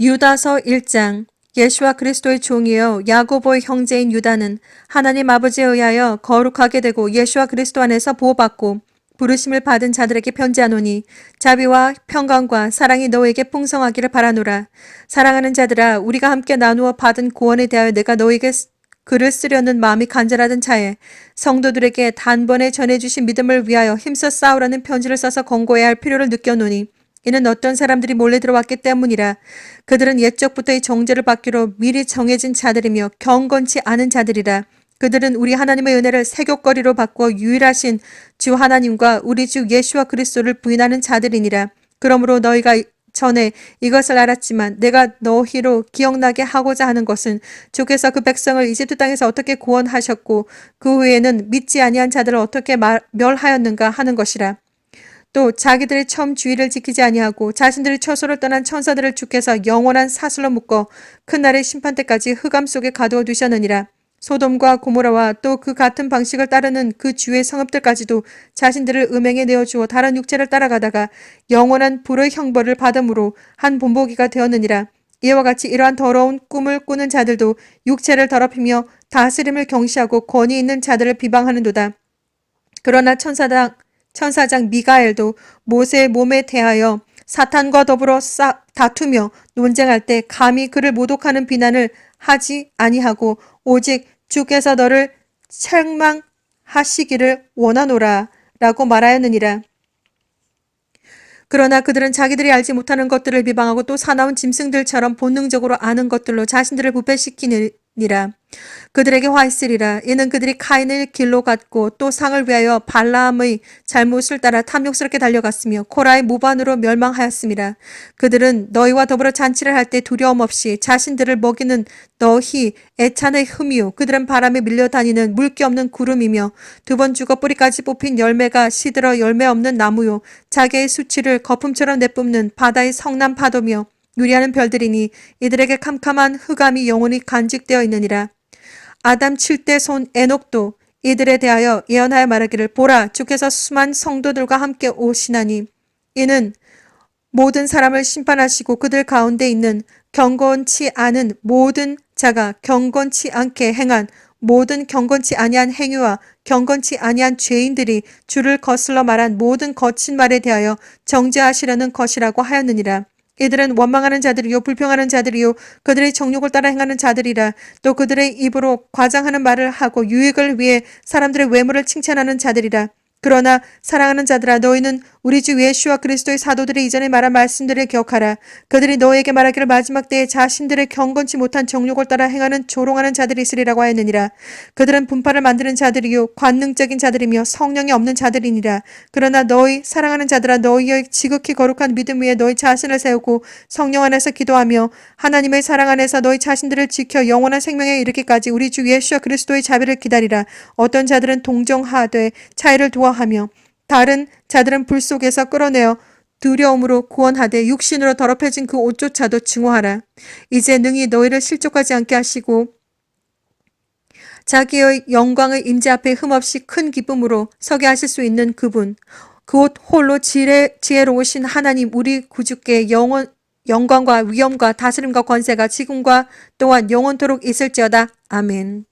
유다서 1장 예수와 그리스도의 종이요 야고보의 형제인 유다는 하나님 아버지에 의하여 거룩하게 되고 예수와 그리스도 안에서 보호받고 부르심을 받은 자들에게 편지하노니 자비와 평강과 사랑이 너에게 풍성하기를 바라노라. 사랑하는 자들아 우리가 함께 나누어 받은 구원에 대하여 내가 너에게 쓰- 글을 쓰려는 마음이 간절하던 차에 성도들에게 단번에 전해주신 믿음을 위하여 힘써 싸우라는 편지를 써서 권고해야 할 필요를 느껴노니 이는 어떤 사람들이 몰래 들어왔기 때문이라 그들은 옛적부터 이 정죄를 받기로 미리 정해진 자들이며 경건치 않은 자들이라 그들은 우리 하나님의 은혜를 세교거리로 바꾸어 유일하신 주 하나님과 우리 주 예수와 그리스도를 부인하는 자들이니라. 그러므로 너희가 전에 이것을 알았지만 내가 너희로 기억나게 하고자 하는 것은 주께서 그 백성을 이집트 땅에서 어떻게 구원하셨고 그 후에는 믿지 아니한 자들을 어떻게 말- 멸하였는가 하는 것이라 또 자기들의 처음 주의를 지키지 아니하고 자신들의 처소를 떠난 천사들을 주께서 영원한 사슬로 묶어 큰 날의 심판 때까지 흑암 속에 가두어 두셨느니라. 소돔과 고모라와 또 그 같은 방식을 따르는 그 주의 성읍들까지도 자신들을 음행에 내어주어 다른 육체를 따라가다가 영원한 불의 형벌을 받음으로 한 본보기가 되었느니라. 이와 같이 이러한 더러운 꿈을 꾸는 자들도 육체를 더럽히며 다스림을 경시하고 권위 있는 자들을 비방하는도다. 그러나 천사장 천사장 미가엘도 모세의 몸에 대하여 사탄과 더불어 싸, 다투며 논쟁할 때 감히 그를 모독하는 비난을 하지 아니하고 오직 주께서 너를 책망하시기를 원하노라 라고 말하였느니라. 그러나 그들은 자기들이 알지 못하는 것들을 비방하고 또 사나운 짐승들처럼 본능적으로 아는 것들로 자신들을 부패시키 니라. 그들에게 화 있으리라. 이는 그들이 카인을 길로 갔고 또 상을 위하여 발라함의 잘못을 따라 탐욕스럽게 달려갔으며 코라의 무반으로 멸망하였습니다. 그들은 너희와 더불어 잔치를 할 때 두려움 없이 자신들을 먹이는 너희 애찬의 흠이요. 그들은 바람에 밀려 다니는 물기 없는 구름이며 두 번 죽어 뿌리까지 뽑힌 열매가 시들어 열매 없는 나무요. 자기의 수치를 거품처럼 내뿜는 바다의 성난 파도며 유리하는 별들이니 이들에게 캄캄한 흑암이 영원히 간직되어 있느니라. 아담 7대 손 에녹도 이들에 대하여 예언하여 말하기를 보라 주께서 수만 성도들과 함께 오시나니 이는 모든 사람을 심판하시고 그들 가운데 있는 경건치 않은 모든 자가 경건치 않게 행한 모든 경건치 아니한 행위와 경건치 아니한 죄인들이 주를 거슬러 말한 모든 거친 말에 대하여 정죄하시려는 것이라고 하였느니라. 이들은 원망하는 자들이요 불평하는 자들이요 그들의 정욕을 따라 행하는 자들이라. 또 그들의 입으로 과장하는 말을 하고 유익을 위해 사람들의 외모를 칭찬하는 자들이라. 그러나 사랑하는 자들아 너희는 우리 주 예수와 그리스도의 사도들이 이전에 말한 말씀들을 기억하라. 그들이 너에게 말하기를 마지막 때에 자신들의 경건치 못한 정욕을 따라 행하는 조롱하는 자들이 있으리라고 하였느니라. 그들은 분파를 만드는 자들이요 관능적인 자들이며 성령이 없는 자들이니라. 그러나 너희 사랑하는 자들아 너희의 지극히 거룩한 믿음 위에 너희 자신을 세우고 성령 안에서 기도하며 하나님의 사랑 안에서 너희 자신들을 지켜 영원한 생명에 이르기까지 우리 주 예수와 그리스도의 자비를 기다리라. 어떤 자들은 동정하되 차이를 도와하며 다른 자들은 불 속에서 끌어내어 두려움으로 구원하되 육신으로 더럽혀진 그 옷조차도 증오하라. 이제 능히 너희를 실족하지 않게 하시고 자기의 영광의 임재 앞에 흠없이 큰 기쁨으로 서게 하실 수 있는 그분 그옷 홀로 지혜, 지혜로우신 하나님 우리 구주께 영원 영광과 위엄과 다스림과 권세가 지금과 또한 영원토록 있을지어다. 아멘.